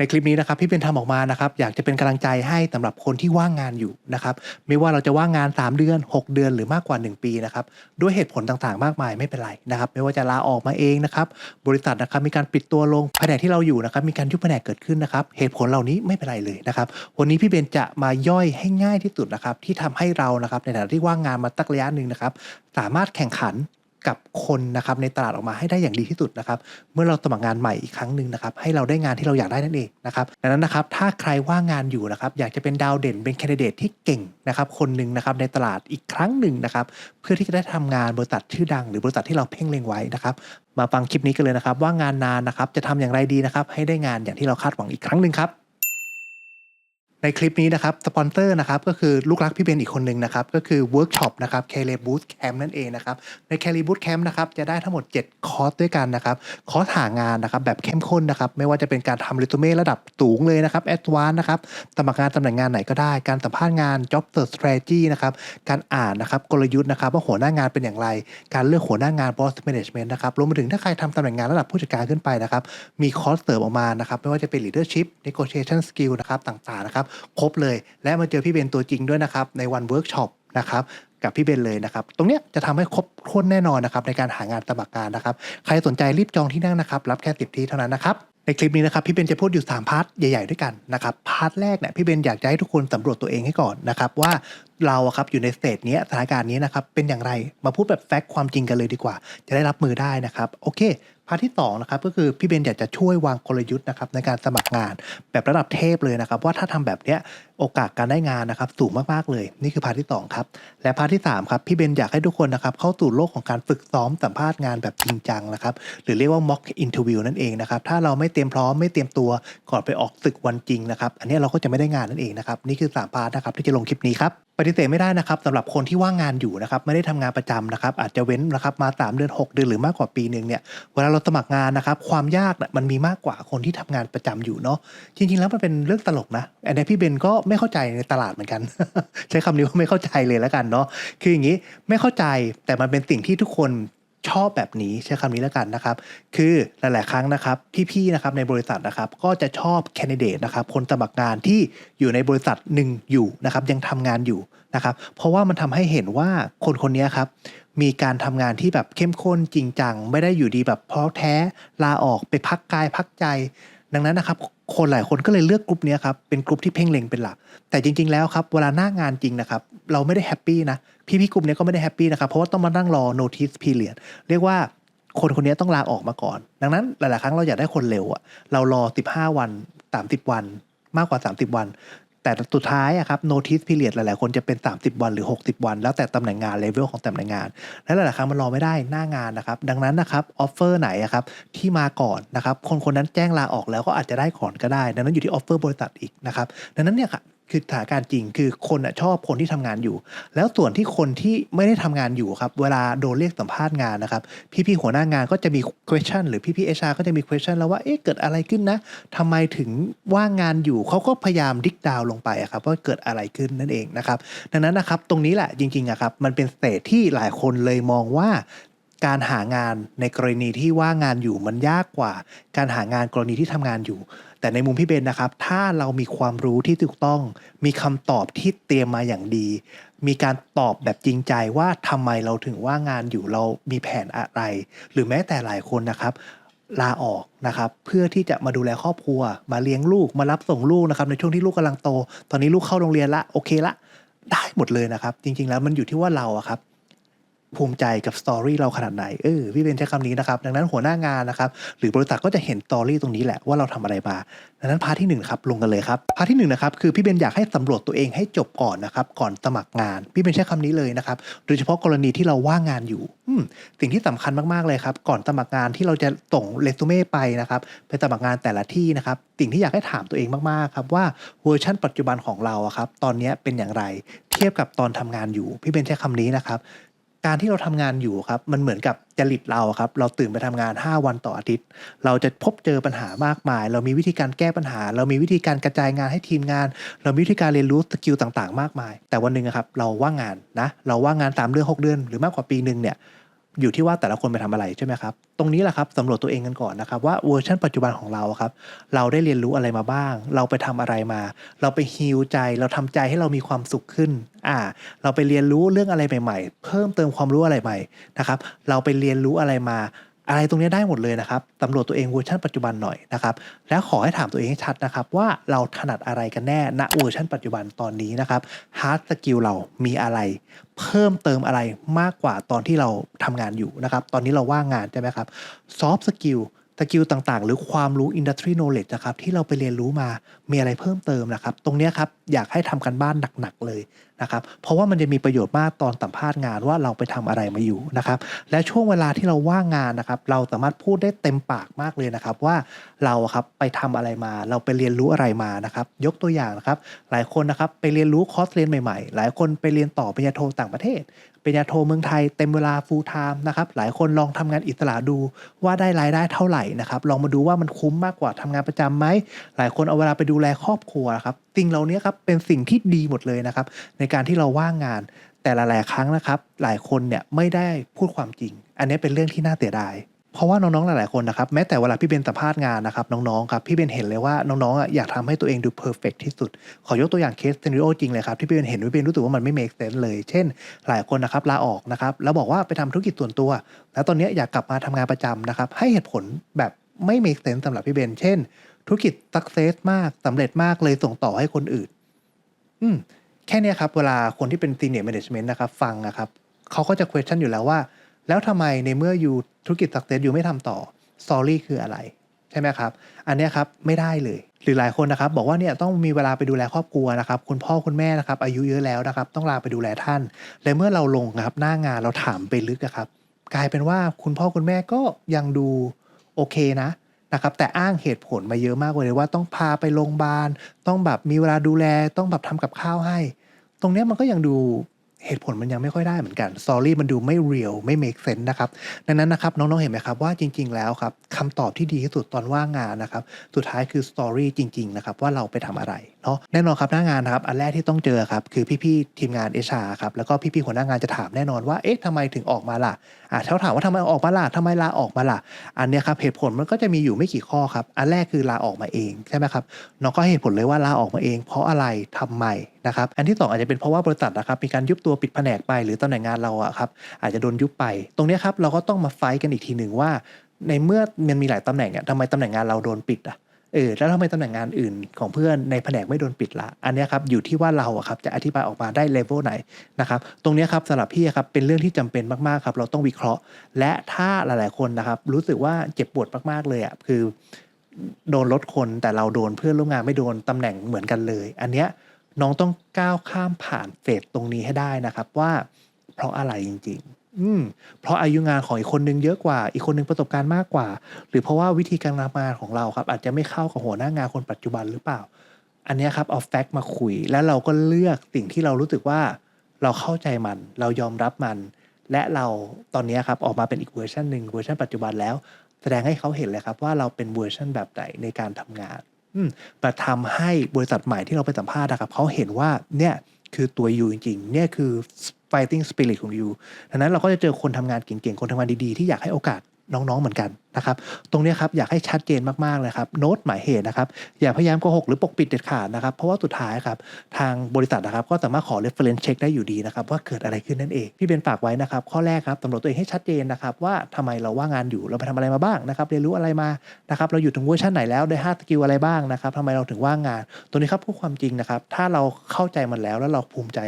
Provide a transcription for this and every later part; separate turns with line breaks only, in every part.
ในคลิปนี้นะครับพี่เป็นทำออกมานะครับอยากจะเป็นกำลังใจให้สำหรับคนที่ว่างงานอยู่นะครับไม่ว่าเราจะว่างงาน 3 เดือน 6 เดือนหรือมากกว่า 1 ปีนะครับด้วยเหตุผลต่างๆ มากมายไม่เป็นไรนะครับไม่ว่าจะลาออกมาเองนะครับบริษัทนะครับมีการปิดตัวลงแผนกที่เราอยู่นะครับมีการยุบแผนกเกิดขึ้นนะครับเหตุผลเหล่านี้ไม่เป็นไรเลยนะครับวันนี้พี่เบนจะมาย่อยให้ง่ายที่สุดนะครับที่ทำให้เรานะครับในฐานะที่ว่างงานมาตั้งระยะหนึ่งนะครับสามารถแข่งขัน กับคนนะครับในตลาดออกมาให้ได้อย่างดีที่สุดนะครับ เมื่อเราสมัครงานใหม่อีกครั้งหนึ่งนะครับ ให้เราได้งานที่เราอยากได้นั่นเองนะครับดังนั้นนะครับถ้าใครว่างงานอยู่นะครับอยากจะเป็นดาวเด่นเป็นแคนดิเดตที่เก่งนะครับคนหนึ่งนะครับในตลาดอีกครั้งหนึ่งนะครับเพื่อที่จะได้ทำงานบริษัทชื่อดัง หรือบริษัทที่เราเพ่งเล็งไว้นะครับมาฟังคลิปนี้กันเลยนะครับว่างานนานนะครับจะทำอย่างไรดีนะครับให้ได้งานอย่างที่เราคาดหวังอีกครั้งหนึ่งครับ ในคลิปนี้นะครับสปอนเซอร์นะครับก็คือลูกรักพี่เบนอีกคนหนึ่งนะครับก็คือเวิร์กช็อปนะครับแคล Boot Camp นั่นเองนะครับในแคล Boot Camp นะครับจะได้ทั้งหมด 7 คอร์สด้วยกันนะครับคอร์สหางานนะครับแบบเข้มข้นนะครับไม่ว่าจะเป็นการทำเรซูเม่ระดับสูงเลยนะครับแอดวานนะครับสมัครงานตำแหน่งงานไหนก็ได้ การสัมภาษณ์งาน job search strategy นะครับการอ่านนะครับกลยุทธ์นะครับว่าหัวหน้างานเป็นอย่างไร การเลือกหัวหน้างาน boss management นะครับรวมไปถึงถ้าใครทำตำแหน่งงานระดับผู้จัดการขึ้นไปนะครับมีคอร์สเสริมออกมานะครับไม่ว่าจะเป็น leadership negotiation skill นะครับต่างๆนะครับครบเลย และมาเจอพี่เบนตัวจริงด้วยนะครับ ในวันเวิร์กช็อปนะครับกับพี่เบนเลยนะครับ ตรงเนี้ยจะทำให้ครบถ้วนแน่นอนนะครับในการหางานสมัครงานนะครับ ใครสนใจรีบจองที่นั่งนะครับ รับแค่สิบที่เท่านั้นนะครับ ในคลิปนี้นะครับพี่เบนจะพูดอยู่ 3 พาร์ทใหญ่ๆด้วยกันนะครับ พาร์ทแรกเนี่ยพี่เบนอยากจะให้ทุกคนสำรวจตัวเองให้ก่อนนะครับว่าเราอะครับอยู่ในสเตจนี้สถานการณ์นี้นะครับเป็นอย่างไรมาพูดแบบแฟกต์ความจริงกันเลยดีกว่า จะได้รับมือได้นะครับโอเค พาร์ทที่2นะครับก็คือพี่เบนอยากจะช่วยวางกลยุทธ์นะครับในการสมัครงานแบบระดับเทพเลยนะครับ ว่าถ้าทำแบบเนี้ย โอกาสการได้งานนะครับสูงมากๆเลย นี่คือพาร์ทที่ 2 ครับ และพาร์ทที่ 3 ครับพี่เบนอยากให้ทุกคนนะครับเข้าสู่โลกของการฝึกซ้อมสัมภาษณ์งานแบบจริงจังนะครับหรือเรียกว่า mock interview นั่นเองนะครับถ้าเราไม่เตรียมพร้อมไม่เตรียมตัวก่อนไปออกศึกวันจริงนะครับอันนี้เราก็จะไม่ได้งานนั่นเองนะครับนี่คือ 3 พาร์ทนะครับที่จะลงคลิปนี้ครับปฏิเสธไม่ได้นะครับสำหรับคนที่ว่างงานอยู่นะครับไม่ได้ทำงานประจำนะครับอาจจะเว้นนะครับมา 3 เดือน 6 เดือนหรือมากกว่าปีหนึ่งเนี่ยเวลาเราสมัครงานนะครับความยากน่ะมันมีมากกว่าคนที่ทำงานประจำอยู่เนาะจริงๆแล้วมันเป็นเรื่องตลกนะอันนี้พี่เบนก็ไม่เข้าใจในตลาดเหมือนกัน ใช้คำนี้ว่าไม่เข้าใจเลยแล้วกันเนาะคืออย่างนี้ไม่เข้าใจแต่มันเป็นสิ่งที่ทุกคนชอบแบบนี้ใช้คำนี้แล้วกันนะครับ คือหลาย ๆ ครั้งนะครับ พี่ ๆ นะครับในบริษัทนะครับ ก็จะชอบแคนดิเดตนะครับ คนสมัครงานที่อยู่ในบริษัทหนึ่งอยู่นะครับ ยังทำงานอยู่นะครับ เพราะว่ามันทำให้เห็นว่าคนคนนี้ครับ มีการทำงานที่แบบเข้มข้นจริงจัง ไม่ได้อยู่ดีแบบเพราะแท้ลาออกไปพักกายพักใจ ดังนั้นนะครับคนหลายคนก็เลยเลือกกลุ่มนี้ครับเป็นกลุ่มที่เพ่งเล็งเป็นหลัก แต่จริง ๆ แล้วครับเวลาหน้างานจริงนะครับเราไม่ได้แฮปปี้นะพี่ๆกลุ่มนี้ก็ไม่ได้แฮปปี้นะครับเพราะว่าต้องมานั่งรอ notice period เรียกว่าคนคนนี้ต้องลาออกมาก่อน ดังนั้นหลาย ๆ ครั้งเราอยากได้คนเร็วอะเรารอ 15 วัน 30 วันมากกว่า 30 วัน แต่สุดท้ายอะครับ notice period หลายๆ คนจะเป็น 30 วันหรือ 60 วัน แล้วแต่ตำแหน่งงานเลเวลของตำแหน่งงาน และหลายๆครั้งมันรอไม่ได้หน้างานนะครับ ดังนั้นนะครับออฟเฟอร์ไหนอะครับที่มาก่อนนะครับ คนคนนั้นแจ้งลาออกแล้วก็อาจจะได้ก่อนก็ได้ ดังนั้นอยู่ที่ออฟเฟอร์บริษัทอีกนะครับ ดังนั้นเนี่ยค่ะ คือสถานการณ์จริงคือคนอะชอบคนที่ทำงานอยู่ แล้วส่วนที่คนที่ไม่ได้ทำงานอยู่ครับเวลาโดนเรียกสัมภาษณ์งานนะครับ พี่ๆหัวหน้างานก็จะมี question หรือพี่ๆ HR ก็จะมี question แล้วว่าเอ๊ะเกิดอะไรขึ้นนะทำไมถึงว่างงานอยู่เขาก็พยายามดิกดาวลงไปอะครับว่าเกิดอะไรขึ้นนั่นเองนะครับ ดังนั้นนะครับตรงนี้แหละจริงๆอะครับมันเป็นสเตจที่หลายคนเลยมองว่าการหางานในกรณีที่ว่างงานอยู่มันยากกว่า การหางานกรณีที่ทำงานอยู่ แต่ในมุมพี่เบนนะครับ ถ้าเรามีความรู้ที่ถูกต้อง มีคำตอบที่เตรียมมาอย่างดี มีการตอบแบบจริงใจว่าทำไมเราถึงว่างงานอยู่เรามีแผนอะไร หรือแม้แต่หลายคนนะครับลาออกนะครับเพื่อที่จะมาดูแลครอบครัว มาเลี้ยงลูกมารับส่งลูกนะครับในช่วงที่ลูกกำลังโต ตอนนี้ลูกเข้าโรงเรียนละโอเคละได้หมดเลยนะครับ จริงๆแล้วมันอยู่ที่ว่าเราอะครับ ภูมิใจกับสตอรี่เราขนาดไหนเออพี่เบนใช้คำนี้นะครับ ดังนั้นหัวหน้างานนะครับ หรือบริษัทก็จะเห็นสตอรี่ตรงนี้แหละว่าเราทำอะไรมา ดังนั้นพาร์ทที่หนึ่งครับลงกันเลยครับพาร์ทที่หนึ่งนะครับคือพี่เบนอยากให้สำรวจตัวเองให้จบก่อนนะครับก่อนสมัครงาน พี่เบนใช้คำนี้เลยนะครับโดยเฉพาะกรณีที่เราว่างงานอยู่สิ่งที่สำคัญมากๆเลยครับ ก่อนสมัครงานที่เราจะส่งเรซูเม่ไปนะครับไปสมัครงานแต่ละที่นะครับสิ่งที่อยากให้ถามตัวเองมากๆครับว่าเวอร์ชันปัจจุบันของเราอะครับตอนนี้เป็นอย่างไร เทียบกับตอนทำงานอยู่ พี่เบนใช้คำนี้นะครับ การที่เราทำงานอยู่ครับ มันเหมือนกับจริตเราครับ เราตื่นไปทำงาน 5 วันต่ออาทิตย์ เราจะพบเจอปัญหามากมาย เรามีวิธีการแก้ปัญหา เรามีวิธีการกระจายงานให้ทีมงาน เรามีวิธีการเรียนรู้สกิลต่างๆ มากมาย แต่วันหนึ่งครับ เราว่างงานนะ เราว่างงาน3เดือน6เดือนหรือมากกว่าปีหนึ่งเนี่ย อยู่ที่ว่าแต่ละคนไปทำอะไรใช่ไหมครับ ตรงนี้แหละครับสำรวจตัวเองกันก่อนนะครับว่าเวอร์ชันปัจจุบันของเราครับ เราได้เรียนรู้อะไรมาบ้าง เราไปทำอะไรมา เราไปฮิวใจ เราทำใจให้เรามีความสุขขึ้น อ่า เราไปเรียนรู้เรื่องอะไรใหม่ ๆ เพิ่มเติมความรู้อะไรใหม่นะครับ เราไปเรียนรู้อะไรมา อะไรตรงนี้ได้หมดเลยนะครับสำรวจตัวเองเวอร์ชันปัจจุบันหน่อยนะครับ แล้วขอให้ถามตัวเองให้ชัดนะครับ ว่าเราถนัดอะไรกันแน่ณเวอร์ชันปัจจุบันตอนนี้นะครับฮาร์ดสกิลเรามีอะไร เพิ่มเติมอะไรมากกว่าตอนที่เราทำงานอยู่นะครับ ตอนนี้เราว่างงานใช่ไหมครับซอฟต์สกิลสกิลต่างๆ หรือความรู้ Industry Knowledge นะครับที่เราไปเรียนรู้มามีอะไรเพิ่มเติมนะครับ ตรงนี้ครับอยากให้ทำกันบ้านหนักๆเลย นะครับเพราะว่ามันจะมีประโยชน์มากตอนสัมภาษณ์งานว่าเราไปทำอะไรมาอยู่นะครับและช่วงเวลาที่เราว่างงานนะครับเราสามารถพูดได้เต็มปากมากเลยนะครับว่าเราครับไปทำอะไรมา เราไปเรียนรู้อะไรมานะครับยกตัวอย่างนะครับหลายคนนะครับไปเรียนรู้คอร์สเรียนใหม่ๆ หลายคนไปเรียนต่อปริญญาโทต่างประเทศปริญญาโทเมืองไทยเต็มเวลา full time นะครับหลายคนลองทำงานอิสระดูว่าได้รายได้เท่าไหร่นะครับลองมาดูว่ามันคุ้มมากกว่าทำงานประจำไหมหลายคนเอาเวลาไปดูแลครอบครัวครับสิ่งเหล่านี้ครับเป็นสิ่งที่ดีหมดเลยนะครับในการที่เราว่างงาน แต่หลายๆครั้งนะครับ หลายคนเนี่ยไม่ได้พูดความจริง อันนี้เป็นเรื่องที่น่าเสียดายเพราะว่าน้องๆ หลายๆ คนนะครับแม้แต่เวลาพี่เบนสัมภาษณ์งานนะครับน้องๆ ครับพี่เบนเห็นเลยว่าน้องๆ อยากทำให้ตัวเองดูเพอร์เฟกที่สุด ขอยกตัวอย่างเคสเซนิโอจริงเลยครับที่พี่เบนเห็นพี่เบนรู้สึกว่ามันไม่ make sense เลย เช่น หลายคนนะครับลาออกนะครับแล้วบอกว่าไปทำธุรกิจส่วนตัว แล้วตอนเนี้ยอยากกลับมาทำงานประจำนะครับให้เหตุผลแบบไม่ make sense สำหรับพี่เบนเช่น ธุรกิจ success มากสำเร็จมากเลยส่งต่อให้คนอื่น อืม แค่นี้ครับ เวลาคนที่เป็น senior management นะครับฟังนะครับเขาก็จะ question อยู่แล้วว่า แล้วทำไมในเมื่ออยู่ธุรกิจ success อยู่ไม่ทำต่อ story คืออะไร ใช่ไหมครับ อันนี้ครับไม่ได้เลย หรือหลายคนนะครับ บอกว่าเนี่ยต้องมีเวลาไปดูแลครอบครัวนะครับ คุณพ่อคุณแม่นะครับ อายุเยอะแล้วนะครับ ต้องลาไปดูแลท่าน และเมื่อเราลงนะครับหน้างานเราถามไปลึกอะครับ กลายเป็นว่าคุณพ่อคุณแม่ก็ยังดูโอเคนะนะครับแต่อ้างเหตุผลมาเยอะมากเลยว่าต้องพาไปโรงพยาบาล ต้องแบบมีเวลาดูแลต้องแบบทำกับข้าวให้ ตรงเนี้ยมันก็ยังดูเหตุผลมันยังไม่ค่อยได้เหมือนกันสตอรี่มันดูไม่เรียลไม่เมคเซนส์นะครับ ดังนั้นนะครับน้องๆเห็นไหมครับว่าจริง ๆ แล้วครับคำตอบที่ดีที่สุดตอนว่างงานนะครับ สุดท้ายคือสตอรี่จริง ๆ นะครับ ว่าเราไปทำอะไรเนาะแน่นอนครับหน้างานครับอันแรกที่ต้องเจอครับคือพี่ๆทีมงานเอชาครับแล้วก็พี่ๆหัวหน้างานจะถามแน่นอนว่าเอ๊ะทำไมถึงออกมาล่ะอะเขาถามว่าทำไมออกมาล่ะทำไมลาออกมาล่ะ อันเนี้ยครับเหตุผลมันก็จะมีอยู่ไม่กี่ข้อครับ อันแรกคือลาออกมาเองใช่ไหมครับน้องก็เหตุผลเลยว่าลาออกมาเอง เพราะอะไรทำไมนะครับอันที่สองอาจจะเป็นเพราะว่าบริษัทนะครับมีการยุบตัวปิดแผนกไป หรือตำแหน่งงานเราอะครับอาจจะโดนยุบไป ตรงนี้ครับเราก็ต้องมาไฟกันอีกทีหนึ่งว่า ในเมื่อมันมีหลายตำแหน่งอะทำไมตำแหน่งงานเราโดนปิดอะ เออแล้วทำไมตำแหน่งงานอื่นของเพื่อนในแผนกไม่โดนปิดละอันนี้ครับอยู่ที่ว่าเราครับจะอธิบายออกมาได้เลเวลไหนนะครับตรงนี้ครับสำหรับพี่ครับเป็นเรื่องที่จำเป็นมากๆครับเราต้องวิเคราะห์ และถ้าหลายๆคนนะครับรู้สึกว่าเจ็บปวดมากๆเลยอะคือโดนลดคนแต่เราโดนเพื่อนร่วมงานไม่โดนตำแหน่งเหมือนกันเลย อันเนี้ยน้องต้องก้าวข้ามผ่านเฟสตรงนี้ให้ได้นะครับว่าเพราะอะไรจริง ๆ อืมเพราะอายุงานของอีกคนนึงเยอะกว่า อีกคนนึงประสบการณ์มากกว่า หรือเพราะว่าวิธีการทำงานของเราครับ อาจจะไม่เข้ากับหัวหน้างานคนปัจจุบันหรือเปล่า อันนี้ครับเอาแฟกต์มาคุย แล้วเราก็เลือกสิ่งที่เรารู้สึกว่าเราเข้าใจมัน เรายอมรับมัน และเราตอนนี้ครับออกมาเป็นอีกเวอร์ชันหนึ่งเวอร์ชันปัจจุบันแล้ว แสดงให้เขาเห็นเลยครับว่าเราเป็นเวอร์ชันแบบไหนในการทำงานอืมแต่ทำให้บริษัทใหม่ที่เราไปสัมภาษณ์นะครับเขาเห็นว่าเนี่ยคือตัวยูจริงๆเนี่ยคือ fighting spirit ของยูดังนั้นเราก็จะเจอคนทำงานเก่งๆ คนทำงานดีๆ ที่อยากให้โอกาสน้องๆ เหมือนกันนะครับตรงนี้ครับอยากให้ชัดเจนมากๆเลยครับโน้ตหมายเหตุนะครับอย่าพยายามโกหกหรือปกปิดเด็ดขาดนะครับ เพราะว่าสุดท้ายครับทางบริษัทนะครับ ก็สามารถขอ reference check ได้อยู่ดีนะครับว่าเกิดอะไรขึ้นนั่นเองพี่เบนฝากไว้นะครับ ข้อแรกครับตำรวจตัวเองให้ชัดเจนนะครับว่าทำไมเราว่างงานอยู่เราไปทำอะไรมาบ้างนะครับเรียนรู้อะไรมานะครับเราอยู่ถึงเวอร์ชันไหนแล้วได้5สกิลอะไรบ้างนะครับทำไมเราถึงว่างงาน ตัวนี้ครับพูดความจริงนะครับถ้าเราเข้าใจมันแล้วแล้วเราภูมิใจ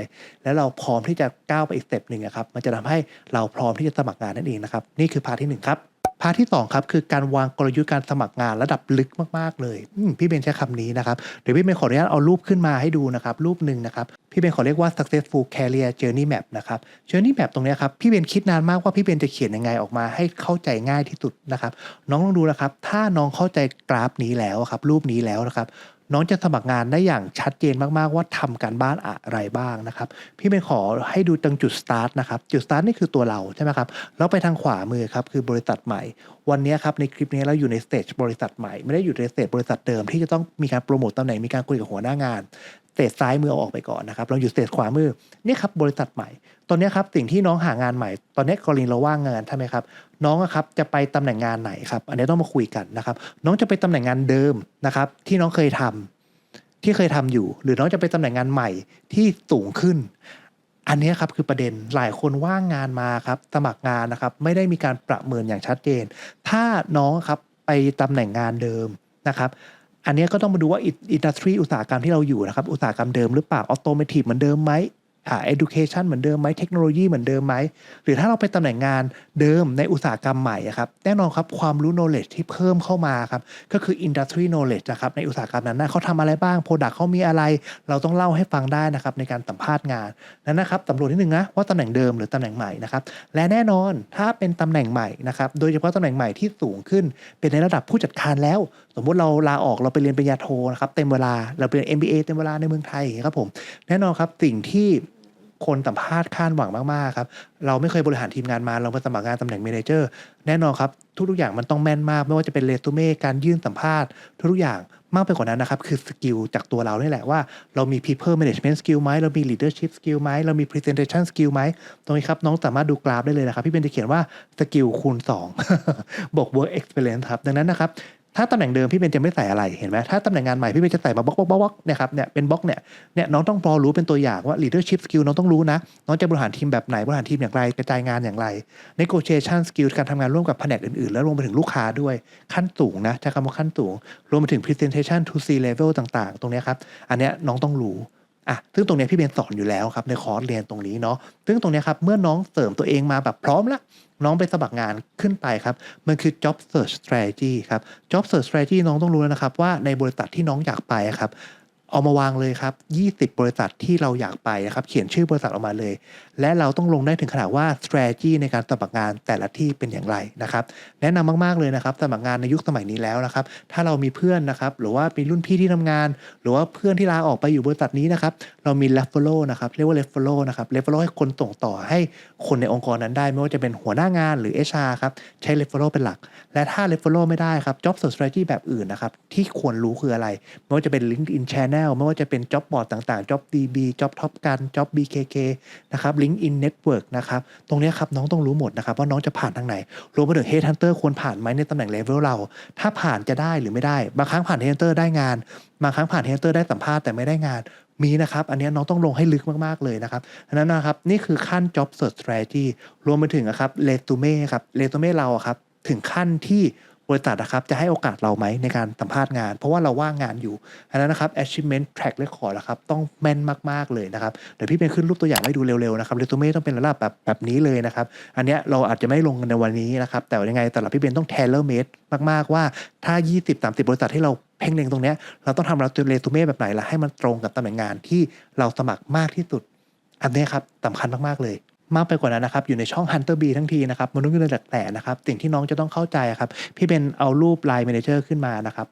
แล้วเราพร้อมที่จะก้าวไปอีกสเต็ปหนึ่งอะครับมันจะทำให้เราพร้อมที่จะสมัครงานนั่นเองนะครับนี่คือพาร์ทที่หนึ่งครับ พาที่2ครับคือการวางกลยุทธ์การสมัครงานระดับลึกมากๆเลยพี่เบนใช้คำนี้นะครับเดี๋ยวพี่เบนขออนุญาตเอารูปขึ้นมาให้ดูนะครับรูปหนึ่งนะครับ พี่เบนขอเรียกว่า successful career journey map นะครับ journey map ตรงนี้ครับ พี่เบนคิดนานมากว่าพี่เบนจะเขียนยังไงออกมาให้เข้าใจง่ายที่สุดนะครับ น้องลองดูนะครับ ถ้าน้องเข้าใจกราฟนี้แล้วครับ รูปนี้แล้วนะครับ น้องจะสมัครงานได้อย่างชัดเจนมากๆ ว่าทำการบ้านอะไรบ้างนะครับ พี่เป็นขอให้ดูตรงจุดสตาร์ทนะครับ จุดสตาร์ทนี่คือตัวเราใช่ไหมครับ แล้วไปทางขวามือครับคือบริษัทใหม่ วันนี้ครับในคลิปนี้เราอยู่ในสเตจบริษัทใหม่ ไม่ได้อยู่ในสเตจบริษัทเดิมที่จะต้องมีการโปรโมตตำแหน่ง มีการคุยกับหัวหน้างาน เศษซ้ายมือเอาออกไปก่อนนะครับ เราอยู่เศษขวามือนี่ครับบริษัทใหม่ ตอนนี้ครับสิ่งที่น้องหางานใหม่ ตอนนี้กรณีเราว่างงานใช่ไหมครับ น้องครับจะไปตำแหน่งงานไหนครับ อันนี้ต้องมาคุยกันนะครับ น้องจะไปตำแหน่งงานเดิมนะครับ ที่น้องเคยทำที่เคยทำอยู่ หรือน้องจะไปตำแหน่งงานใหม่ที่สูงขึ้น อันนี้ครับคือประเด็นหลายคนว่างงานมาครับ สมัครงานนะครับ ไม่ได้มีการประเมินอย่างชัดเจน ถ้าน้องครับไปตำแหน่งงานเดิมนะครับ อันนี้ก็ต้องมาดูว่าอินดัสทรีอุตสาหกรรมที่เราอยู่นะครับ อุตสาหกรรมเดิมหรือเปล่าออโตเมติเหมือนเดิมไหม education เหมือนเดิมไหมเทคโนโลยีเหมือนเดิมไหม หรือถ้าเราไปตำแหน่งงานเดิมในอุตสาหกรรมใหม่ครับแน่นอนครับความรู้ knowledge ที่เพิ่มเข้ามาครับก็คือ industry knowledge นะครับในอุตสาหกรรมนั้นนะเขาทำอะไรบ้าง product เขามีอะไร เราต้องเล่าให้ฟังได้นะครับในการสัมภาษณ์งานนั้นนะครับสำรวจนิดนึงนะว่าตำแหน่งเดิมหรือตำแหน่งใหม่นะครับและแน่นอนถ้าเป็นตำแหน่งใหม่นะครับโดยเฉพาะตำแหน่งใหม่ที่สูงขึ้น เป็นในระดับผู้จัดการแล้ว สมมติเราลาออกเราไปเรียนปริญญาโทนะครับเต็มเวลาเราไปเรียน MBA เต็มเวลาในเมืองไทยอย่างเงี้ยครับผมแน่นอนครับสิ่งที่ คนสัมภาษณ์คาดหวังมากๆครับเราไม่เคยบริหารทีมงานมาเราไปสมัครงานตำแหน่งเมนเจอร์แน่นอนครับทุกๆอย่างมันต้องแม่นมากไม่ว่าจะเป็นเรซูเม่การยื่นสัมภาษณ์ ทุกๆอย่างมากไปกว่านั้นนะครับ คือสกิลจากตัวเรานี่แหละว่าเรามี people management skill ไหมเรามี leadership skill ไหมเรามี presentation skill ไหมตรงนี้ครับน้องสามารถดูกราฟได้เลยนะครับ พี่เบนจะเขียนว่าสกิลคูณ 2 บวก work experience ครับ ดังนั้นนะครับ ถ้าตำแหน่งเดิมพี่เบนจะไม่ใส่อะไรเห็นไหมถ้าตำแหน่งงานใหม่พี่เบนจะใส่มาบล็อกบล็อกบล็อกเนี่ยครับเนี่ยเป็นบล็อกเนี่ยเนี่ยน้องต้องพอรู้เป็นตัวอย่างว่า leadership skill น้องต้องรู้นะ น้องจะบริหารทีมแบบไหนบริหารทีมอย่างไรกระจายงานอย่างไร negotiation skill การทำงานร่วมกับแผนกอื่นๆ แล้วรวมไปถึงลูกค้าด้วยขั้นสูงนะใช้คำว่าขั้นสูง รวมไปถึง presentation to C level ต่างๆ ตรงนี้ครับอันเนี้ยน้องต้องรู้อะซึ่งตรงนี้พี่เบนสอนอยู่แล้วครับในคอร์สเรียนตรงนี้เนาะซึ่งตรงนี้ครับเมื่อน้องเสริมตัวเองมาแบบพร้อมละ น้องไปสมัครงานขึ้นไปครับ มันคือ job search strategy ครับ job search strategy น้องต้องรู้แล้วนะครับว่าในบริษัทที่น้องอยากไปครับ เอามาวางเลยครับ 20 บริษัทที่เราอยากไปนะครับ เขียนชื่อบริษัทออกมาเลย และเราต้องลงได้ถึงขนาดว่า strategy ในการสมัครงานแต่ละที่เป็นอย่างไรนะครับ แนะนำมาก ๆ เลยนะครับสมัครงานในยุคสมัยนี้แล้วนะครับ ถ้าเรามีเพื่อนนะครับ หรือว่าเป็นรุ่นพี่ที่ทำงาน หรือว่าเพื่อนที่ลาออกไปอยู่บริษัทนี้นะครับ เรามี referral นะครับ เรียกว่า referral นะครับ referral ให้คนส่งต่อให้คนในองค์กรนั้นได้ ไม่ว่าจะเป็นหัวหน้างานหรือ HR ครับใช้ referral เป็นหลัก และถ้า referral ไม่ได้ครับ job search strategy แบบอื่นนะครับที่ควรรู้คืออะไรไม่ว่าจะเป็น LinkedIn Channel ไม่ว่าจะเป็น job board ต่างๆ job DB job top กัน job BKK นะครับ LinkedIn Network นะครับ ตรงนี้ครับน้องต้องรู้หมดนะครับว่าน้องจะผ่านทางไหน รวมไปถึง Headhunter ควรผ่านไหมในตำแหน่ง level เรา ถ้าผ่านจะได้หรือไม่ได้ บางครั้งผ่าน Headhunter ได้งาน บางครั้งผ่าน Headhunter ได้สัมภาษณ์แต่ไม่ได้งาน มีนะครับ อันนี้น้องต้องลงให้ลึกมากๆเลยนะครับดังนั้นนะครับนี่คือขั้น job search strategy รวมไปถึงนะครับ resume ครับ resume เราครับถึงขั้นที่ บริษัทนะครับจะให้โอกาสเราไหมในการสัมภาษณ์งาน เพราะว่าเราว่างงานอยู่อันนั้นนะครับ achievement track record นะครับต้องแม่นมากๆเลยนะครับเดี๋ยวพี่เป็นขึ้นรูปตัวอย่างให้ดูเร็วๆนะครับ resume ต้องเป็นระดับแบบแบบนี้เลยนะครับอันเนี้ยเราอาจจะไม่ลงกันในวันนี้นะครับแต่ว่ายังไงแต่ละพี่เบนต้อง tailor made มากๆว่าถ้า 20-30 บริษัทที่เราเพ่งเล็งตรงเนี้ยเราต้องทำเราเรซูเม่แบบไหนละให้มันตรงกับตำแหน่งงานที่เราสมัครมากที่สุดอันเนี้ยครับสำคัญมากๆเลย มากไปกว่านั้นนะครับอยู่ในช่อง Hunter B ทั้งทีนะครับมนุษย์เงินแหลกๆนะครับสิ่งที่น้องจะต้องเข้าใจครับพี่เป็นเอารูป Line Manager ขึ้นมานะครับ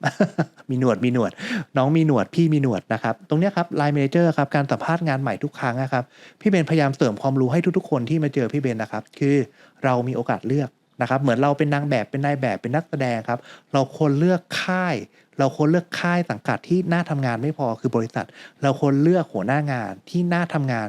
มีหนวดมีหนวด น้องมีหนวดพี่มีหนวดนะครับตรงนี้ครับ Line Manager ครับการสัมภาษณ์งานใหม่ทุกครั้งนะครับพี่เบนพยายามเสริมความรู้ให้ทุกๆ คนที่มาเจอพี่เบนนะครับคือเรามีโอกาสเลือกนะครับเหมือนเราเป็นนางแบบเป็นนายแบบเป็นนักแสดงครับ เราควรเลือกค่าย เราควรเลือกค่ายสังกัดที่น่าทำงานไม่พอคือบริษัท เราควรเลือกหัวหน้างานที่น่าทำงาน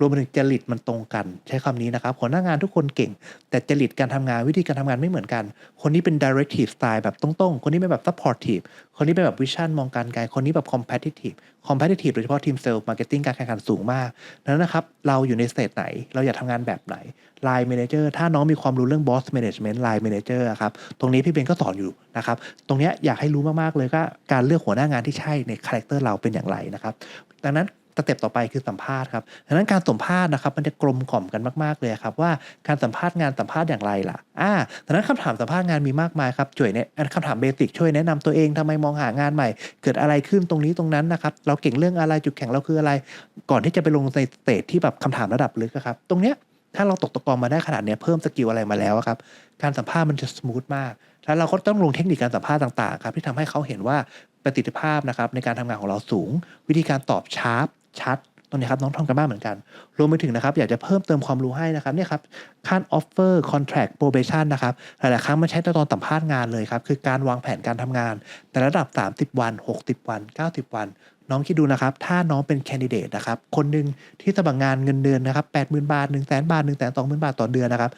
รวมไปถึงจริตมันตรงกัน ใช้คำนี้นะครับหัวหน้างานทุกคนเก่ง แต่จริตการทำงานวิธีการทำงานไม่เหมือนกัน คนนี้เป็น directive style แบบตรงๆ คนนี้เป็นแบบ supportive คนนี้เป็นแบบ vision มองการไกลคนนี้แบบ competitive competitive โดยเฉพาะทีมเซลล์ marketing การแข่งขันสูงมากนั้นนะครับ เราอยู่ในสเตจไหน เราอยากทำงานแบบไหน line manager ถ้าน้องมีความรู้เรื่อง boss management line manager อะครับ ตรงนี้พี่เบนก็สอนอยู่นะครับ ตรงนี้อยากให้รู้มากๆเลยก็การเลือกหัวหน้างานที่ใช่ในคาแรคเตอร์เราเป็นอย่างไรนะครับ ดังนั้น สเต็ปต่อไปคือสัมภาษณ์ครับดังนั้นการสัมภาษณ์นะครับมันจะกลมกล่อมกันมากๆเลยครับว่าการสัมภาษณ์งานสัมภาษณ์อย่างไรล่ะอ่าดังนั้นคำถามสัมภาษณ์งานมีมากมายครับช่วยเนี่ยคำถามเบสิกช่วยแนะนำตัวเองทำไมมองหางานใหม่ เกิดอะไรขึ้นตรงนี้ตรงนั้นนะครับเราเก่งเรื่องอะไรจุดแข็งเราคืออะไร ก่อนที่จะไปลงในสเตจที่แบบคำถามระดับลึกครับตรงเนี้ยถ้าเราตกตะกอนมาได้ขนาดเนี้ยเพิ่มสกิลอะไรมาแล้วครับ การสัมภาษณ์มันจะสมูทมาก แล้วเราก็ต้องลงเทคนิคการสัมภาษณ์ต่างๆครับที่ทำให้เขาเห็นว่าประสิทธิภาพนะครับในการทำงานของเราสูง วิธีการตอบชาร์ป ชัดตรงนี้ครับน้องทำกันบ้านเหมือนกัน รวมไปถึงนะครับ อยากจะเพิ่มเติมความรู้ให้นะครับเนี่ยครับขั้น offer contract probation นะครับหลาย ๆ ครั้งมันใช้ในตอนสัมภาษณ์งานเลยครับ คือการวางแผนการทำงาน แต่ระดับ 30 วัน 60 วัน 90 วัน น้องคิดดูนะครับ ถ้าน้องเป็นแคนดิเดตนะครับ คนหนึ่งที่สมัครงานเงินเดือนนะครับ 80,000 บาท 1 0 0 0 0แบาท1 2 0 0 0 0บาทต่อเดือนนะครับ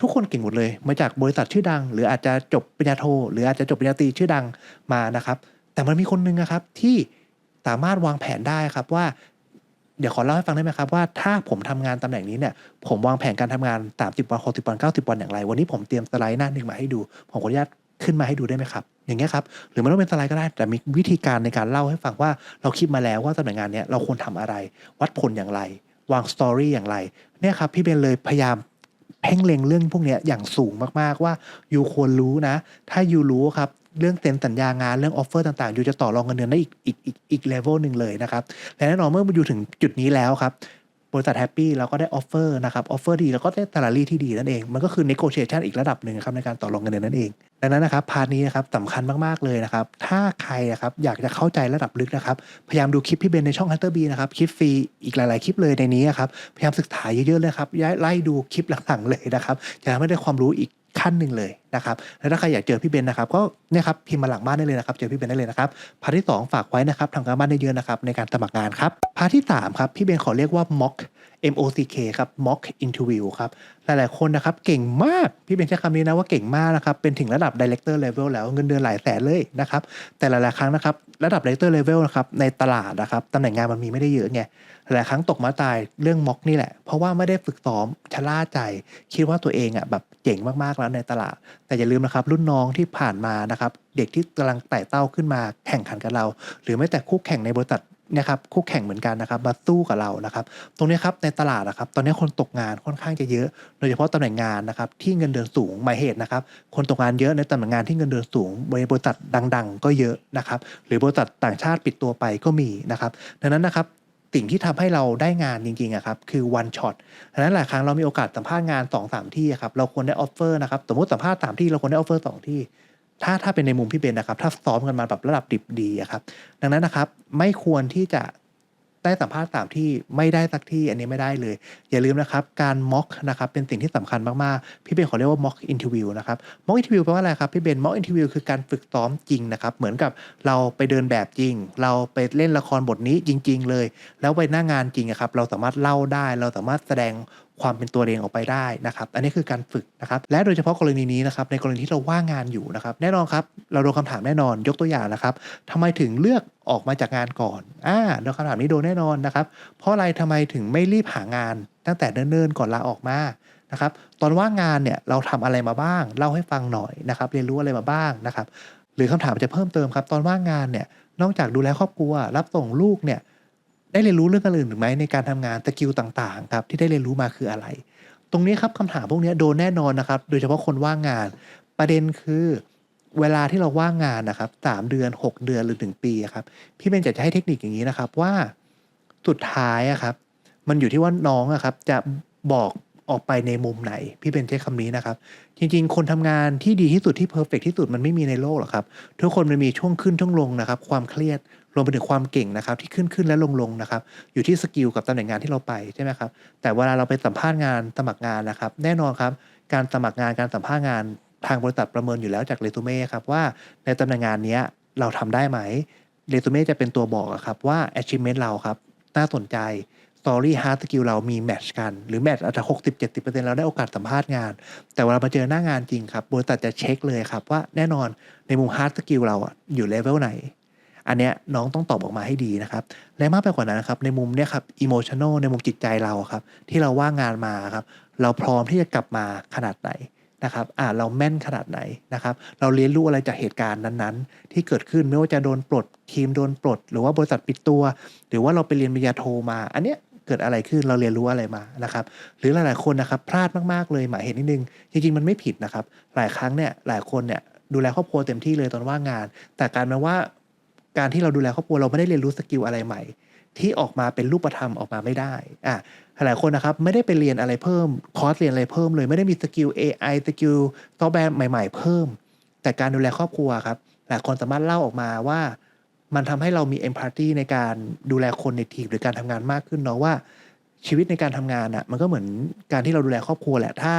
ทุกคนเก่งหมดเลย มาจากบริษัทชื่อดัง หรืออาจจะจบปริญญาโท หรืออาจจะจบปริญญาตรีชื่อดังมานะครับแต่มันมีคนหนึ่งนะครับที่ สามารถวางแผนได้ครับว่า เดี๋ยวขอเล่าให้ฟังได้ไหมครับว่าถ้าผมทำงานตำแหน่งนี้เนี่ยผมวางแผนการทำงาน 30 วัน 60 วัน 90 วันอย่างไร วันนี้ผมเตรียมสไลด์หน้าหนึ่งมาให้ดู ผมขออนุญาตขึ้นมาให้ดูได้ไหมครับ อย่างเงี้ยครับ หรือไม่ต้องเป็นสไลด์ก็ได้ แต่มีวิธีการในการเล่าให้ฟังว่าเราคิดมาแล้วว่าตำแหน่งงานเนี้ยเราควรทำอะไร วัดผลอย่างไร วางสตอรี่อย่างไร เนี่ยครับพี่เบนเลยพยายามเพ่งเล็งเรื่องพวกนี้อย่างสูงมากๆว่ายูควรรู้นะ ถ้ายูรู้ครับ เรื่องเซ็นสัญญางานเรื่องออฟเฟอร์ต่างๆยูจะต่อรองเงินเดือนได้อีกอีกอีกอีกเลเวลหนึ่งเลยนะครับและแน่นอนเมื่อมาอยู่ถึงจุดนี้แล้วครับบริษัทแฮปปี้เราก็ได้ออฟเฟอร์นะครับออฟเฟอร์ดีแล้วก็ได้ตลารี่ที่ดีนั่นเอง มันก็คือ negotiation อีกระดับหนึ่งครับในการต่อรองเงินเดือนนั่นเอง ดังนั้นนะครับ พาร์ทนี้นะครับสำคัญมาก ๆ เลยนะครับ ถ้าใครนะครับอยากจะเข้าใจระดับลึกนะครับ พยายามดูคลิปพี่เบนในช่อง Hunter B นะครับ คลิปฟรีอีกหลาย ๆ คลิปเลยในนี้ครับ พยายามศึกษาเยอะ ๆ เลยครับย้ายไล่ดูคลิปหลัง ๆ เลยนะครับ จะทำให้ได้ความรู้อีก ขั้นหนึ่งเลยนะครับแล้วถ้าใครอยากเจอพี่เบนนะครับก็เนี่ยครับพิมพ์มาหลังบ้านได้เลยนะครับเจอพี่เบนได้เลยนะครับพาร์ทที่ 2 ฝากไว้นะครับทำการบ้านได้เยอะนะครับในการสมัครงานครับพาร์ทที่3ครับพี่เบนขอเรียกว่า mock MOCK ครับ mock interview ครับ หลายๆคนนะครับเก่งมาก พี่เบนใช้คำนี้นะว่าเก่งมากนะครับ เป็นถึงระดับ director level แล้วเงินเดือนหลายแสนเลยนะครับ แต่หลายๆครั้งนะครับระดับ director level นะครับในตลาดนะครับตำแหน่งงานมันมีไม่ได้เยอะไง หลายครั้งตกมาตายเรื่องม็อกนี่แหละ เพราะว่าไม่ได้ฝึกซ้อมชะล่าใจ คิดว่าตัวเองอะแบบเจ๋งมากๆแล้วในตลาด แต่อย่าลืมนะครับรุ่นน้องที่ผ่านมานะครับเด็กที่กำลังไต่เต้าขึ้นมาแข่งขันกับเรา หรือไม่แต่คู่แข่งในบริษัท นะครับคู่แข่งเหมือนกันนะครับมาสู้กับเรานะครับตรงนี้ครับในตลาดนะครับตอนนี้คนตกงานค่อนข้างจะเยอะ โดยเฉพาะตำแหน่งงานนะครับที่เงินเดือนสูงหมายเหตุนะครับคนตกงานเยอะในตำแหน่งงานที่เงินเดือนสูง บริษัทดัง ๆ ก็เยอะนะครับหรือบริษัทต่างชาติปิดตัวไปก็มีนะครับดังนั้นนะครับสิ่งที่ทำให้เราได้งานจริงๆอะครับคือ one shot ดังนั้นหลายครั้งเรามีโอกาสสัมภาษณ์งาน2อสามที่อะครับเราควรได้ออฟเฟอร์นะครับสมมติสัมภาษณ์สามที่เราควรได้ออฟเฟอร์สองที่ ถ้าถ้าเป็นในมุมพี่เบนนะครับ ถ้าซ้อมกันมาแบบระดับดิบดีอะครับ ดังนั้นนะครับ ไม่ควรที่จะได้สัมภาษณ์สามที่ไม่ได้สักที่อันนี้ไม่ได้เลย อย่าลืมนะครับ การม็อกนะครับเป็นสิ่งที่สำคัญมากๆ พี่เบนขอเรียกว่าม็อกอินทิวิวนะครับม็อกอินทิวิวแปลว่าอะไรครับพี่เบนม็อกอินทิวิวคือการฝึกซ้อมจริงนะครับ เหมือนกับเราไปเดินแบบจริง เราไปเล่นละครบทนี้จริง ๆ เลย แล้วไปหน้างานจริงอะครับเราสามารถเล่าได้ เราสามารถแสดง ความเป็นตัวเองออกไปได้นะครับ อันนี้คือการฝึกนะครับ และโดยเฉพาะกรณีนี้นะครับ ในกรณีที่เราว่างงานอยู่นะครับ แน่นอนครับ เราโดนคำถามแน่นอน ยกตัวอย่างนะครับทำไมถึงเลือกออกมาจากงานก่อน อ่าโดนคำถามนี้โดนแน่นอนนะครับ เพราะอะไรทำไมถึงไม่รีบหางาน ตั้งแต่เนิ่นๆก่อนลาออกมานะครับ ตอนว่างงานเนี่ยเราทำอะไรมาบ้าง เล่าให้ฟังหน่อยนะครับ เรียนรู้อะไรมาบ้างนะครับ หรือคำถามจะเพิ่มเติมครับ ตอนว่างงานเนี่ย นอกจากดูแลครอบครัว รับส่งลูกเนี่ย ได้เรียนรู้เรื่องอื่นหรือไม่ในการทำงานสกิลต่างๆครับที่ได้เรียนรู้มาคืออะไร ตรงนี้ครับคำถามพวกนี้โดนแน่นอนนะครับ โดยเฉพาะคนว่างงาน ประเด็นคือเวลาที่เราว่างงานนะครับสามเดือน 6 เดือนหรือถึงปีครับพี่เบนจะให้เทคนิคอย่างนี้นะครับว่าสุดท้ายอะครับ มันอยู่ที่ว่าน้องอะครับ จะบอก ออกไปในมุมไหน พี่เบนใช้คำนี้นะครับ จริง ๆ คนทำงานที่ดีที่สุดที่เพอร์เฟกที่สุดมันไม่มีในโลกหรอกครับ ทุกคนมันมีช่วงขึ้นช่วงลงนะครับ ความเครียดรวมไปถึงความเก่งนะครับ ที่ขึ้นขึ้นและลงลงนะครับ อยู่ที่สกิลกับตำแหน่งงานที่เราไปใช่ไหมครับ แต่เวลาเราไปสัมภาษณ์งานสมัครงานนะครับ แน่นอนครับ การสมัครงานการสัมภาษณ์งานทางบริษัทประเมินอยู่แล้วจากเรซูเม่ครับว่าในตำแหน่งงานนี้เราทำได้ไหมเรซูเม่จะเป็นตัวบอกครับว่า achievement เราครับน่าสนใจ story hard skill เรามีแมทช์กัน หรือแมทช์อาจจะ60 70%เจ็ดสิบเปอร์เซ็นต์เราได้โอกาสสัมภาษณ์งาน แต่เวลามาเจอหน้างานจริงครับบริษัทจะเช็คเลยครับว่าแน่นอนในมุม hard skill เราอยู่เลเวลไหน อันเนี้ยน้องต้องตอบออกมาให้ดีนะครับ และมากไปกว่านั้นนะครับในมุมเนี้ยครับ emotional ในมุมจิตใจเราครับ ที่เราว่างงานมาครับเราพร้อมที่จะกลับมาขนาดไหนนะครับอ่าเราแม่นขนาดไหนนะครับ เราเรียนรู้อะไรจากเหตุการณ์นั้นๆ ที่เกิดขึ้นไม่ว่าจะโดนปลดทีมโดนปลด หรือว่าบริษัทปิดตัว หรือว่าเราไปเรียนปริญญาโทมา อันเนี้ย เกิดอะไรขึ้นเราเรียนรู้อะไรมานะครับหรือหลายๆคนนะครับพลาดมากๆเลยหมายเหตุนิดนึง จริงๆมันไม่ผิดนะครับหลายครั้งเนี่ยหลายคนเนี่ยดูแลครอบครัวเต็มที่เลยตอนว่างงาน แต่การมาว่าการที่เราดูแลครอบครัวเราไม่ได้เรียนรู้สกิลอะไรใหม่ ที่ออกมาเป็นรูปธรรมออกมาไม่ได้อะหลายคนนะครับไม่ได้ไปเรียนอะไรเพิ่มคอร์สเรียนอะไรเพิ่มเลยไม่ได้มีสกิล AI สกิลซอฟต์แวร์ใหม่ ๆ เพิ่ม แต่การดูแลครอบครัวครับหลายคนสามารถเล่าออกมาว่า มันทำให้เรามี empathy ในการดูแลคนในทีมหรือการทำงานมากขึ้นเนาะว่าชีวิตในการทำงานอะมันก็เหมือนการที่เราดูแลครอบครัวแหละถ้า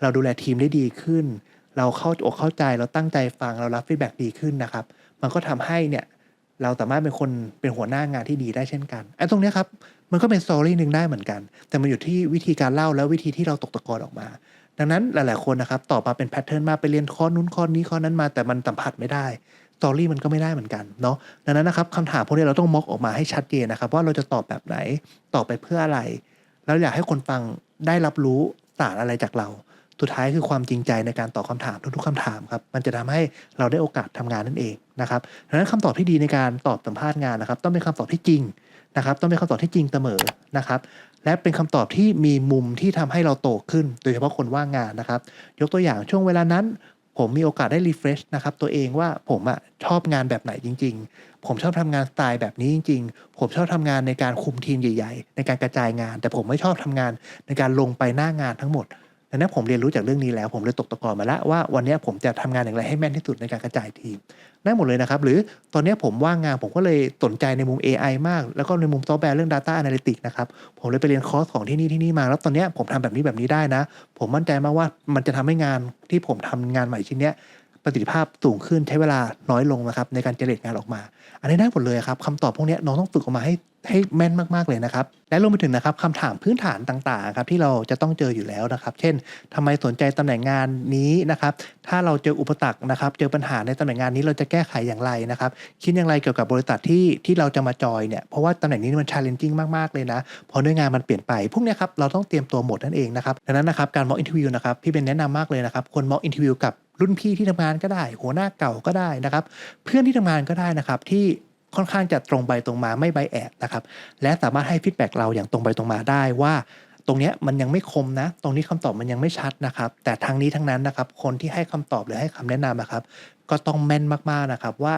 เราดูแลทีมได้ดีขึ้น เราเข้าอกเข้าใจเราตั้งใจฟังเรารับฟีดแบ็ดีขึ้นนะครับ มันก็ทำให้เนี่ยเราสามารถเป็นคนเป็นหัวหน้างานที่ดีได้เช่นกันไอ้ตรงเนี้ยครับมันก็เป็นสตอรี่หนึ่งได้เหมือนกัน แต่มันอยู่ที่วิธีการเล่าแล้ววิธีที่เราตกตะกอนออกมา ดังนั้นหลาย ๆ คนนะครับตอบมาเป็นแพทเทิร์นมาไปเรียนคอนู้นคอนี้คอนั้นมา แต่มันสัมผัสไม่ได้ ตอรี่มันก็ไม่ได้เหมือนกันเนาะดังนั้นนะครับคำถามพวกนี้เราต้องมอกออกมาให้ชัดเจนนะครับ ว่าเราจะตอบแบบไหนตอบไปเพื่ออะไร แล้วอยากให้คนฟังได้รับรู้สารอะไรจากเราสุดท้ายคือความจริงใจในการตอบคำถามทุกๆคำถามครับมันจะทำให้เราได้โอกาสทำงานนั่นเองนะครับดังนั้นคำตอบที่ดีในการตอบสัมภาษณ์งานนะครับ ต้องเป็นคำตอบที่จริงนะครับ ต้องเป็นคำตอบที่จริงเสมอนะครับ และเป็นคำตอบที่มีมุมที่ทำให้เราโตขึ้น โดยเฉพาะคนว่างงานนะครับ ยกตัวอย่างช่วงเวลานั้น ผมมีโอกาสได้รีเฟรชนะครับตัวเองว่าผมอะชอบงานแบบไหนจริง ๆ ผมชอบทำงานสไตล์แบบนี้จริง ๆ ผมชอบทำงานในการคุมทีมใหญ่ ๆ ในการกระจายงาน แต่ผมไม่ชอบทำงานในการลงไปหน้างานทั้งหมด ดังนั้นผมเรียนรู้จากเรื่องนี้แล้ว ผมเลยตกตะกอนมาแล้วว่าวันนี้ผมจะทำงานอย่างไรให้แม่นที่สุดในการกระจายทีมได้หมดเลยนะครับ หรือตอนนี้ผมว่างงานผมก็เลยสนใจในมุม AI มาก แล้วก็ในมุมซอฟต์แวร์เรื่อง Data Analytics นะครับ ผมเลยไปเรียนคอร์สของที่นี่ที่นี่มา แล้วตอนนี้ผมทำแบบนี้แบบนี้ได้นะ ผมมั่นใจมากว่ามันจะทำให้งานที่ผมทำงานใหม่ชิ้นนี้ประสิทธิภาพสูงขึ้นใช้เวลาน้อยลงนะครับในการเจเนเรตงานออกมา อันนี้ได้หมดเลยครับคำตอบพวกนี้น้องต้องฝึกออกมาให้ ให้แม่นมากๆเลยนะครับ และรวมไปถึงนะครับคำถามพื้นฐานต่างๆครับที่เราจะต้องเจออยู่แล้วนะครับ เช่นทำไมสนใจตำแหน่งงานนี้นะครับ ถ้าเราเจออุปสรรคนะครับ เจอปัญหาในตำแหน่งงานนี้เราจะแก้ไขอย่างไรนะครับ คิดอย่างไรเกี่ยวกับบริษัทที่ที่เราจะมาจอยเนี่ยเพราะว่าตำแหน่งนี้มัน challenging มากๆเลยนะเพราะเนื้องานมันเปลี่ยนไปพวกนี้ครับเราต้องเตรียมตัวหมดนั่นเองนะครับดังนั้นนะครับการ mock interview นะครับพี่เป็นแนะนำมากเลยนะครับควร mock interview กับรุ่นพี่ที่ทำงานก็ได้ หัวหน้าเก่าก็ได้นะครับ เพื่อนที่ทำงานก็ได้นะครับที่ ค่อนข้างจะตรงไปตรงมาไม่ใบแอบนะครับและสามารถให้ฟีดแบ็กเราอย่างตรงไปตรงมาได้ว่าตรงนี้มันยังไม่คมนะ ตรงนี้คำตอบมันยังไม่ชัดนะครับ แต่ทางนี้ทั้งนั้นนะครับ คนที่ให้คำตอบหรือให้คำแนะนำนะครับ ก็ต้องแม่นมากๆนะครับ ว่า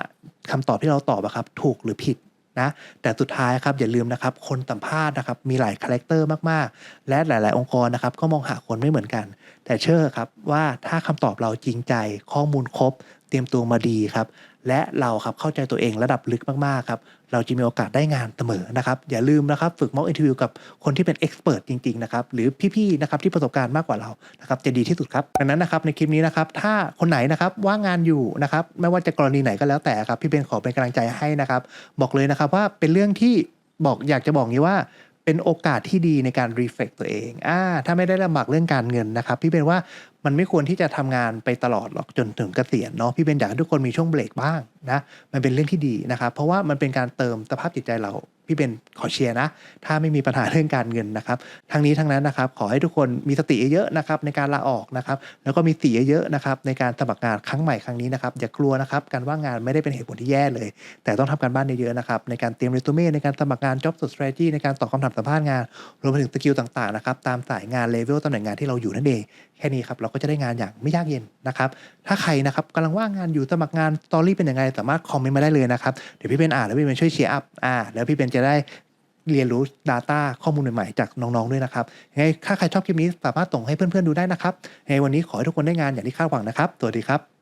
คำตอบที่เราตอบอะครับถูกหรือผิดนะ แต่สุดท้ายครับอย่าลืมนะครับ คนสัมภาษณ์นะครับมีหลายคาแรคเตอร์มากๆ และหลาย ๆ องค์กรนะครับ ก็มองหาคนไม่เหมือนกัน แต่เชื่อครับว่าถ้าคำตอบเราจริงใจข้อมูลครบ รียมตัวมาดีครับ และเราครับเข้าใจตัวเองระดับลึกมากๆครับ เราจะมีโอกาสได้งานเสมอนะครับ อย่าลืมนะครับ ฝึกมอกอินทิวิวกับคนที่เป็นเอ็กซ์เพรสจริงๆนะครับ หรือพี่ๆนะครับที่ประสบการณ์มากกว่าเรานะครับจะดีที่สุดครับดังนั้นนะครับในคลิปนี้นะครับ ถ้าคนไหนนะครับว่างงานอยู่นะครับ ไม่ว่าจะกรณีไหนก็แล้วแต่ครับพี่เบนขอเป็นกำลังใจให้นะครับ บอกเลยนะครับว่าเป็นเรื่องที่บอกอยากจะบอกงี้ว่าเป็นโอกาสที่ดีในการรีเฟกตัวเองอ่าถ้าไม่ได้ลำบากเรื่องการเงินนะครับ พี่เป็นว่า มันไม่ควรที่จะทำงานไปตลอดหรอกจนถึงเกษียณเนาะพี่เป็นอยากให้ทุกคนมีช่วงเบรกบ้างนะมันเป็นเรื่องที่ดีนะครับเพราะว่ามันเป็นการเติมสภาพจิตใจเราพี่เป็นขอเชียร์นะ ถ้าไม่มีปัญหาเรื่องการเงินนะครับทั้งนี้ทั้งนั้นนะครับ ขอให้ทุกคนมีสติเยอะๆนะครับในการลาออกนะครับ แล้วก็มีสติเยอะๆนะครับในการสมัครงานครั้งใหม่ครั้งนี้นะครับอย่ากลัวนะครับการว่างงานไม่ได้เป็นเหตุผลที่แย่เลย แต่ต้องทำการบ้านเยอะๆนะครับในการเตรียมเรซูเม่ในการสมัครงาน job strategy ในการตอบคำถามสัมภาษณ์งาน รวมไปถึงสกิลต่างๆนะครับตามสายงานเลเวลตำแหน่งงานที่เราอยู่นั่นเองแค่นี้ครับเราก็จะได้งานอย่างไม่ยากเย็นนะครับ ถ้าใครนะครับกำลังว่างงานอยู่สมัครงานสตอรี่เป็นยังไง สามารถคอมเมนต์มาได้เลยนะครับ เดี๋ยวพี่เป็นอ่านแล้วพี่เป็นช่วยเชียร์อัพอ่าแล้วพี่เป็นจะได้เรียนรู้ Data ข้อมูลใหม่ๆจากน้องๆด้วยนะครับยังไงถ้าใครชอบคลิปนี้สามารถส่งให้เพื่อนๆดูได้นะครับยังไงวันนี้ขอให้ทุกคนได้งานอย่างที่คาดหวังนะครับ สวัสดีครับ